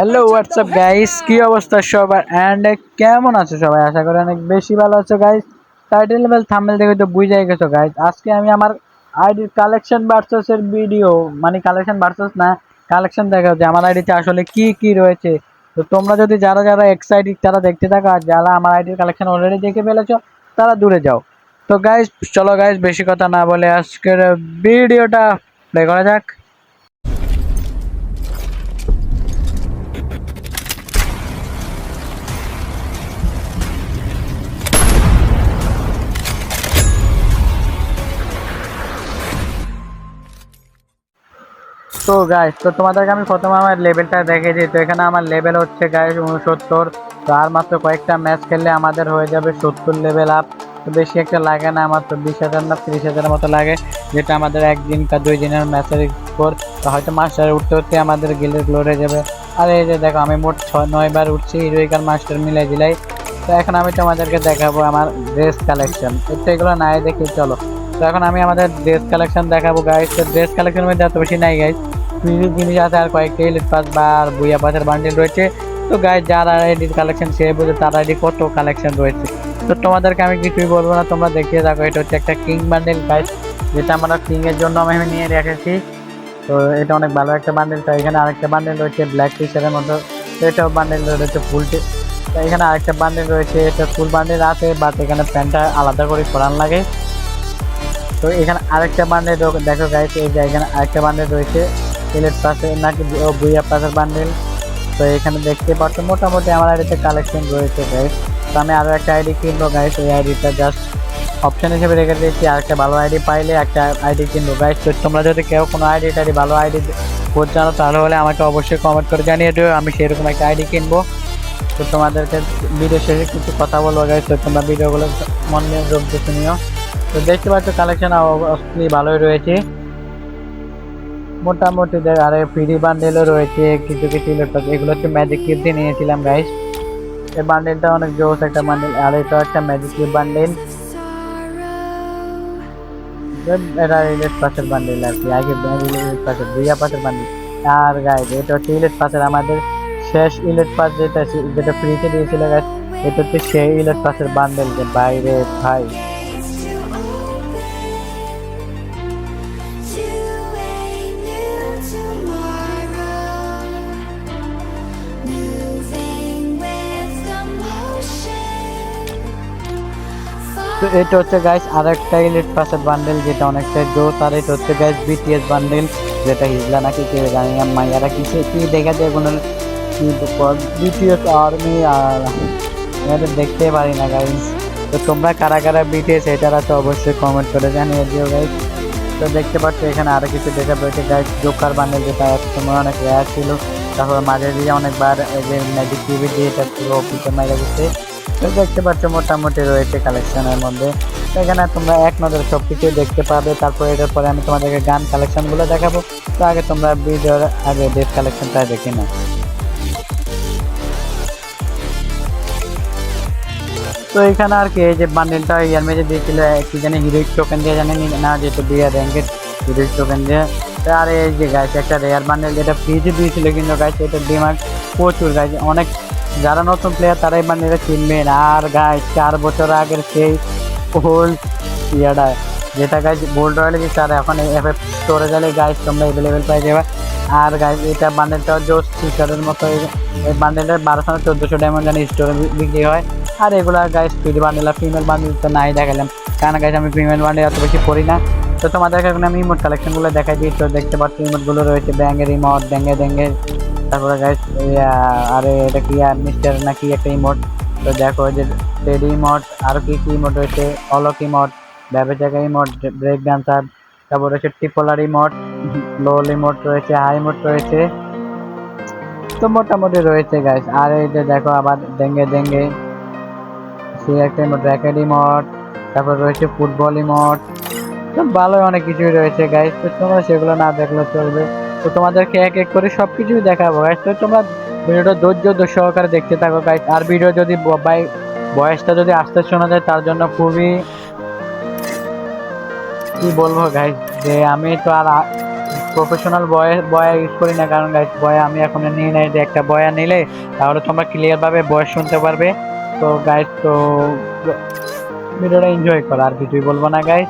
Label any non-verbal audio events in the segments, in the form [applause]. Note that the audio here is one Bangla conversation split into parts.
হ্যালো হোয়াটসঅ্যাপ গাইস কি অবস্থা সবার? অ্যান্ড কেমন আছো সবাই? আশা করি অনেক বেশি ভালো আছো গাইস টাইটেল লেভেল থাম্বনেল দেখে তো বুঝাই গেছো গাইস আজকে আমি আমার আইডির কালেকশন ভার্সেস এর ভিডিও মানে কালেকশন ভার্সেস না কালেকশন দেখা যে আমার আইডিতে আসলে কি কি রয়েছে। তো তোমরা যদি যারা যারা এক্সাইটেড তারা দেখতে থাকো আর যারা আমার আইডির কালেকশন অলরেডি দেখে ফেলেছো তারা দূরে যাও। তো গাইস চলো গাইস বেশি কথা না বলে আজকের ভিডিওটা প্লে করা যাক। তো গাইস তো তোমাদেরকে আমি প্রথমে আমার লেভেলটা দেখেছি তো এখানে আমার লেভেল হচ্ছে গাইস উনসত্তর তো আর মাত্র কয়েকটা ম্যাচ খেললে আমাদের হয়ে যাবে সত্তর লেভেল আপ তো বেশি একটা লাগে না, আমার তো বিশ হাজার না, তিরিশ হাজারের মতো লাগে, যেটা আমাদের একদিন বা দুই দিনের ম্যাচের স্কোর হয়তো মাস্টার উঠতে উঠতে আমাদের গিলের গ্লোরে যাবে। আর এই যে দেখো, আমি মোট ছ নয় বার উঠছি হিরোইকার মাস্টার মিলাই দিলাই। তো এখন আমি তোমাদেরকে দেখাবো আমার ড্রেস কালেকশন তো এগুলো নাই দেখি, চলো। তো এখন আমি আমাদের ড্রেস কালেকশন দেখাবো গাইস তো ড্রেস কালেকশনের মধ্যে এত বেশি নাই গাইস ফ্রি জিনিস আছে আর কয়েকটা ইলিট পাস বা বুয়া পাসের বান্ডিল রয়েছে। তো গাইস যার আইডির কালেকশন সে বুঝে তার আইডি কত কালেকশন রয়েছে। তো তোমাদেরকে আমি কিছুই বলব না, তোমরা দেখিয়ে থাকো, এটা হচ্ছে একটা কিং বান্ডিল গাইস যেটা আমরা কিং এর জন্য আমি নিয়ে রেখেছি। তো এটা অনেক ভালো একটা বান্ডিল তো এখানে আরেকটা বান্ডিল রয়েছে ব্ল্যাক টি শার্টের মতো এটাও বান্ডিল রয়েছে ফুল এখানে আরেকটা বান্ডিল রয়েছে, এটা ফুল বান্ডিল আছে বাট এখানে প্যান্টটা আলাদা করে পরান লাগে। তো এখানে আরেকটা বান্ডেল দেখো গাইস এই যে এখানে আরেকটা বান্ডেল রয়েছে। ইলেট পাশে নাকি বুইয়া পাশের বান্ডেল তো এখানে দেখতে পাচ্ছ, মোটামুটি আমার আইডিতে কালেকশন রয়েছে গাইস তো আমি আরও একটা আইডি কিনবো গাইস এই আইডিটা জাস্ট অপশন হিসেবে রেখে দিয়েছি। আর একটা ভালো আইডি পাইলে একটা আইডি কিনবো গাইস তো তোমরা যদি কেউ কোনো আইডি টাইডি ভালো আইডি খোঁজ জানো তাহলে হলে আমাকে অবশ্যই কমেন্ট করে জানিয়ে দিও। আমি সেরকম একটা আইডি কিনবো। তো তোমাদেরকে ভিডিও শেষে কিছু কথা বলব গাইস তো তোমরা ভিডিওগুলো মন নিয়ে যোগ দেখে নিও তো দেখতে পাচ্ছ কালেকশন ভালোই রয়েছে। মোটামুটি দেখ আরে ফ্রি বান্ডেলও রয়েছে, কিছু কিছু ইলেকট্রনিক এগুলো হচ্ছে ম্যাজিক কিপ দিয়ে নিয়েছিলাম গাইস এই বান্ডেলটা অনেক জোস একটা বান্ডেল আর এটা একটা ম্যাজিক কিপ বান্ডেল এটা ইলেট পাশের বান্ডেল আর কি, আগে ইলেট পাসের দুইয়া পাসের বান্ডেল আর গাইস এটা হচ্ছে ইলেট পাসের আমাদের শেষ ইলেট পাস যেটা যেটা ফ্রিতে দিয়েছিল গাইস এটা হচ্ছে সেই ইলেট পাসের বান্ডেল বাইরে, ভাই। তো এটা হচ্ছে গাইস আরেকটা ইলেট পাসের বান্ডেল যেটা অনেকটা জোস আর এটা হচ্ছে গাইস বিটিএস বান্ডেল যেটা হিজলা নাকি কেউ জানি মাইয়ারা কিছু কি দেখা যায় কোনো কি বিটিএস আর্মি আর দেখতে পারি না গাইস তো তোমরা কারা কারা বিটিএস এটারা তো অবশ্যই কমেন্ট করে জানিয়ে দিও গাইস তো দেখতে পাচ্ছ এখানে আরও কিছু দেখা রয়েছে গাইস জোকার বান্ডেল যেটা সময় অনেক রেয়ার ছিল, তারপর মাঝে দিয়ে অনেকবার এই যে ম্যাজিক টিভি দিয়ে এটা পুরো অফিসে মাইরা গেছে দেখতে পাচ্ছ মোটামুটি রয়েছে কালেকশনের মধ্যে। এখানে তোমরা এক নজরে সব কিছু দেখতে পাবে। তারপর এটার পরে আমি তোমাদেরকে গান কালেকশনগুলো দেখাবো। তো আগে তোমরা ভিডিওর আগে ডেট কালেকশনটা দেখে নাও। তো এখানে আর কি, এই যে বান্ডেলটা ইয়ার মেজে দিয়েছিল, কি জানি হিরোইক টোকেন দিয়ে, জানি না যেহেতু দুই র্যাঙ্কের হিরোইক টোকেন দিয়ে। আর এই যে গাছ একটা রেয়ার বান্ডেল যেটা ফ্রিজে দিয়েছিল কিন্তু গাছ এটা ডিমান্ড প্রচুর গাছ অনেক যারা নতুন প্লেয়ার তারাই বান্ডেলটা কিনবেন আর গাছ চার বছর আগের সেই ওল্ড ইয়াটা যেটা গাছ বোল্ড রয়েলে যে তার এখন এফ স্টোরে গেলে গাছ তোমরা অ্যাভেলেবেল পাই যাবে। আর গাছ এটা বান্ডেলটা জোস ফিচারের মতো এই বান্ডেলের বারোশো চোদ্দোশো ডায়মন্ড জানি স্টোরে বিক্রি হয়। আর এগুলা গাইস স্পিড বান্ডেল আর ফিমেল বান্ডেল তো নাই দেখালাম। কারণ গাইস আমি ফিমেল বান্ডেল এত বেশি পড়ি না। তো তোমাদেরকে এখন আমি ইমোট কালেকশনগুলো দেখাই দিই। তো দেখতে পাচ্ছ ইমোটগুলো রয়েছে ব্যাঙ্গের ইমোট ব্যাঙ্গে ব্যাঙ্গে তারপরে গাইস আরে এটা কি আর মিস্টার নাকি একটা ইমোট তো দেখো যে টেডি ইমোট আরও কি কি ইমোট রয়েছে? অলক ইমোট ব্যাবে জায়গা ইমোট ব্রেক ডান্সার তারপর রয়েছে টিপোলার ইমোট লোল ইমোট রয়েছে হাই ইমোট রয়েছে। তো মোটামুটি রয়েছে গাইস আর এই যে দেখো আবার ডেঙ্গে ডেঙ্গে, সে একটা ইমোট র্যাকেট ইমোট তারপর রয়েছে ফুটবল ইমোট তো ভালোই অনেক কিছুই রয়েছে গাইস তো তোমরা সেগুলো না দেখলে চলবে। তো তোমাদেরকে এক এক করে সব কিছুই দেখাবো। গাইস তো তোমরা ভিডিওটা ধৈর্য সহকারে দেখতে থাকো গাইস আর ভিডিও যদি বাই বয়সটা যদি আস্তে শোনা যায়, তার জন্য খুবই, কি বলব গাইস যে আমি তো আর প্রফেশনাল বয়, বয়া ইউজ করি না। কারণ গাইস বয়া আমি এখন নিয়ে নেই। যে একটা বয়া নিলে, তাহলে তোমরা ক্লিয়ার ভাবে বয়স শুনতে পারবে। তো গাইস তো, ভিডিওটা এনজয় করো। আর কিছুই বলব না গাইস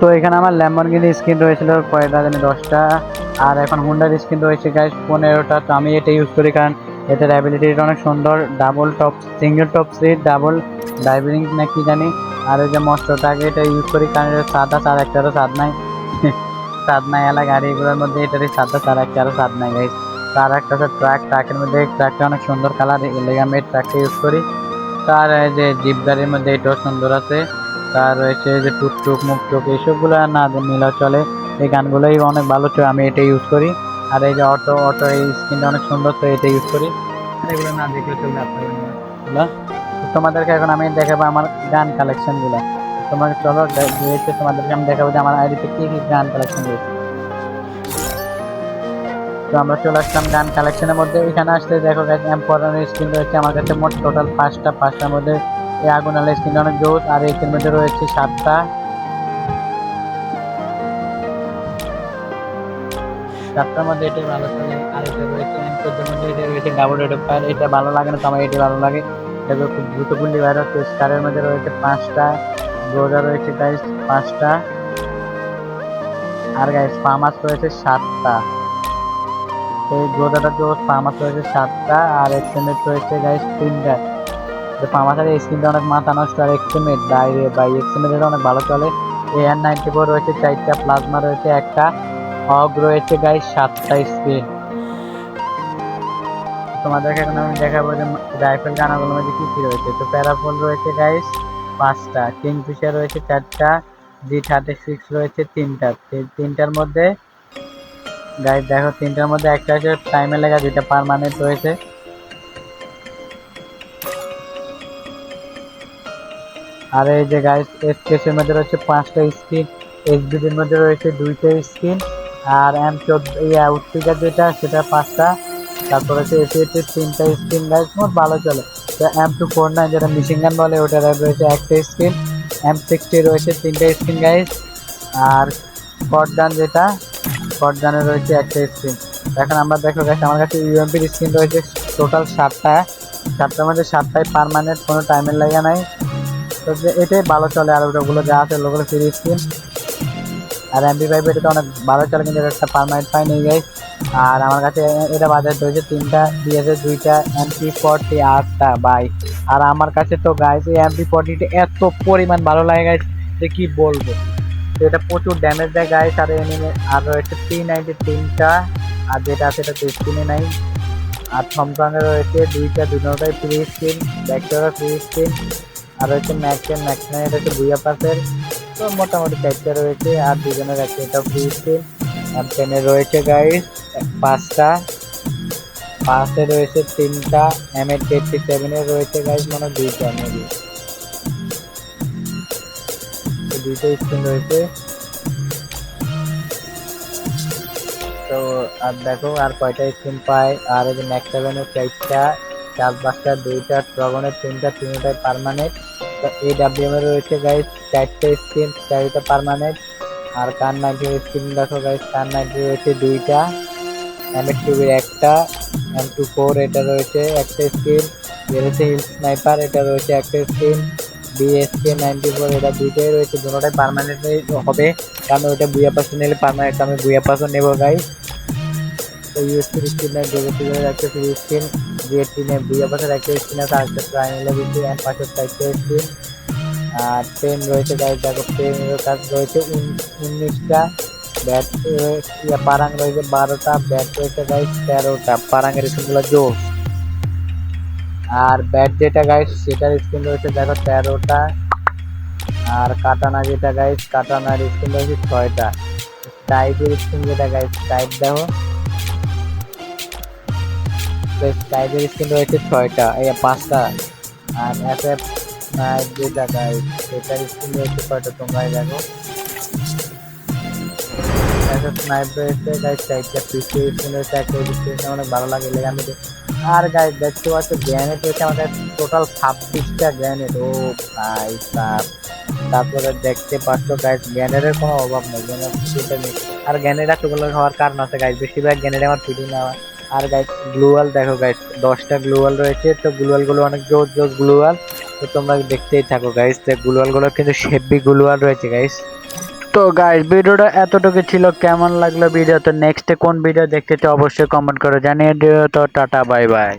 তো এখানে আমার ল্যাম্বরগিনি স্ক্রিন রয়েছিল কয়টা জানি দশটা, আর এখন হুন্ডার স্ক্রিন রয়েছে গাইস পনেরোটা। তো আমি এটা ইউজ করি কারণ এটার অ্যাবিলিটিটা অনেক সুন্দর double top single top seat double driving না কি জানি। আর ওই যে মস্টটাকে এটা ইউজ করি কারণ এটা সাদা তার একটারও স্বাদ নাই। [laughs] স্বাদ নাই এলা গাড়িগুলোর মধ্যে এটারই সাদা তার একটারও স্বাদ নাই গাইস তার একটা আছে ট্রাক ট্রাকের মধ্যে ট্রাকটা অনেক সুন্দর কালার এলেগে আমি ট্রাকটা ইউজ করি। তার যে জিপ গাড়ির মধ্যে এটাও সুন্দর আছে। তার রয়েছে যে টুকটুক মুকটুক এইসবগুলো না নিলেও চলে। এই গানগুলোই অনেক ভালো চলে আমি এটা ইউজ করি। আর এই যে অটো অটো, এই স্ক্রিনটা অনেক সুন্দর তো এটা ইউজ করি। আর এগুলো না দেখলে এগুলো তো তোমাদেরকে এখন আমি দেখাবো আমার গান কালেকশনগুলো তোমাকে চলো, দে- দেখে তোমাদেরকে আমি দেখাবো যে আমার আইডিতে কি কি গান কালেকশন রয়েছে তো আমরা চলে আসলাম গান কালেকশনের মধ্যে। এখানে আসলে দেখো এম্পোরানের স্ক্রিন রয়েছে। আমার কাছে মোট টোটাল পাঁচটা, পাঁচটার মধ্যে এই আগুন আলো স্ক্রিনটা অনেক জোর আর এর মধ্যে রয়েছে সাতটা। সাতটার মধ্যে এটাই ভালো চলে। আর এটা রয়েছে এনকোডের মধ্যে, এটা রয়েছে ডাবল রেড ফায়ার এটা ভালো লাগে না, তো আমার এটি ভালো লাগে। এটা খুব দ্রুত গুলি বাইর হচ্ছে। স্টারের মধ্যে রয়েছে পাঁচটা। রোজা রয়েছে গাইস পাঁচটা। আর গাইস ফার্মাস রয়েছে সাতটা। এই রোজাটা তো ফার্মাস রয়েছে সাতটা। আর এক্সএমএস রয়েছে গাইস তিনটা। তো ফার্মাসের এই স্ক্রিনটা অনেক মাথা নষ্ট, আর এক্সএমএস বাইরে বা এক্সএমএস এটা অনেক ভালো চলে। এআর নাইনটি ফোর রয়েছে, চারটা প্লাজমা রয়েছে, একটা হগ রয়েছে গাইস সাতটা স্ক্রিন তোমাদেরকে এখন আমি দেখাবো যে রাইফেল গানাগুলোর মধ্যে কি কি রয়েছে। তো প্যারাফোন রয়েছে গাইস পাঁচটা। কিংফিশার রয়েছে, চারটা। জি থার্টি সিক্স রয়েছে, তিনটা। তিনটার মধ্যে গাইস দেখো, তিনটার মধ্যে একটা আছে টাইমে লেখা যেটা পারমানেন্ট রয়েছে। আর এই যে গাইস এসকেসের মধ্যে রয়েছে পাঁচটা স্ক্রিন এইচবিডির মধ্যে রয়েছে দুইটা স্ক্রিন আর এম চোদ্দ উৎপিকার যেটা, সেটা পাঁচটা। তারপর হচ্ছে এসিএতে তিনটা স্ক্রিন গাইস মোট ভালো চলে। তো এম টু ফোর নাইন যেটা মিশিং গান বলে, ওটার রয়েছে একটা স্ক্রিন এম সিক্সটি রয়েছে তিনটা স্ক্রিন গাইস আর গান যেটা গানের রয়েছে একটা স্ক্রিন এখন আমরা দেখো গাইস আমার কাছে ইউএমপির স্ক্রিন রয়েছে টোটাল সাতটা। সাতটার মধ্যে সাতটায় পারমানেন্ট কোনো টাইমের লাগা নাই। এটাই ভালো চলে আর ওগুলো যা আছে ওগুলো ফ্রি স্ক্রিন আর এমপি ফাইভ এটা তো অনেক ভালো চলে কিন্তু এটা একটা পারমানেন্ট পাই নেই গাইস আর আমার কাছে এটা বাজার রয়েছে তিনটা দিয়েছে দুইটা এমপি ফর্টি আটটা বাই আর আমার কাছে তো গাইস এই এমপি ফর্টিটা এত পরিমাণ ভালো লাগে গাইস যে কি বলব? তো এটা প্রচুর ড্যামেজ দেয় গাইস আর এনিমে আর রয়েছে থ্রি নাইনটি তিনটা আর যেটা আছে এটা তো স্ক্রিনে নাই। আর থমসনের রয়েছে দুইটা, দুটোটাই free screen bacteria free screen আর রয়েছে ম্যাক্সের এটা হচ্ছে বুয়া পাসের তো মোটামুটি চারটে রয়েছে, আর দুজনের একটা এটা ফ্রি স্ক্রিন আর টেনে রয়েছে গাইস পাঁচটা, পাঁচে রয়েছে তিনটা এম এইট এইটটি সেভেনের রয়েছে গাইস মনে দুইটা মেবি দুইটা স্ক্রিন রয়েছে। তো আর দেখো, আর কয়টা স্ক্রিন পায়, আর এই যে ম্যাক্স সেভেনের চারটা, চার পাঁচটা, দুইটা ড্রাগনের তিনটা, তিনটাই পারমানেন্ট ডাব্লিউএম এর রয়েছে গাইস চারটে স্ক্রিন চারটা পারমানেন্ট আর কার নাইনটির স্ক্রিন দেখো গাইস কার নাইনটি রয়েছে দুইটা এম এইট টুবির একটা এম টু ফোর এটা রয়েছে একটা স্ক্রিন রয়েছে হিল স্নাইপার এটা রয়েছে একটা স্ক্রিন বিএসকে নাইনটি ফোর এটা দুইটাই রয়েছে, দুটোটাই পারমানেন্টই হবে, কারণ ওইটা বুয়া পাশে নিলে পারমানেন্ট আমি বুয়া পাশও নেব গাইস তো ইউএসপি স্ক্রিনের জগতের একটা ফ্রি আরেকটা ট্রাইনেলে দিচ্ছি এম পাশের চারটে স্ক্রিন। আর পেন রয়েছে গাইস দেখো পেনের কাজ রয়েছে। উনিশটা ব্যাট পারাং রয়েছে, বারোটা ব্যাট রয়েছে গাইস তেরোটা। পারাঙের স্ক্রিনগুলো জোর। আর ব্যাট যেটা গাইস সেটার স্ক্রিন রয়েছে, দেখো, তেরোটা। আর কাটানা যেটা গাইস কাটানার স্ক্রিন রয়েছে ছয়টা। টাইপের স্ক্রিন যেটা গাইস টাইপ দেখো। টাইপের স্ক্রিন রয়েছে ছয়টা, এই পাঁচটা। আর এফ এফ যেটা সেটার রয়েছে তোমরাই দেখো। দেখতে আমাদের টোটাল তারপরে দেখতে পাচ্ছ গাইস গ্যানেটের কোনো অভাব নেই আর এতগুলো হওয়ার কারণ আছে গাইস বেশিরভাগ গ্যানেট আমার ফিটি নেওয়া আর গাইস গ্লুয়াল দেখো গাইস দশটা গ্লুয়াল রয়েছে, তো গ্লুয়ালগুলো অনেক জোর জোর গ্লুয়াল তো তোমরা দেখতেই থাকো গাইস তো গ্লুয়ালগুলো কিন্তু হেভি গ্লুয়াল রয়েছে গাইস তো গাইস ভিডিওটা এতটুকু ছিল, কেমন লাগল ভিডিও তো নেক্সটে কোন ভিডিও দেখতে চাও অবশ্যই কমেন্ট করে জানিয়ে দিও, তো টাটা বাই বাই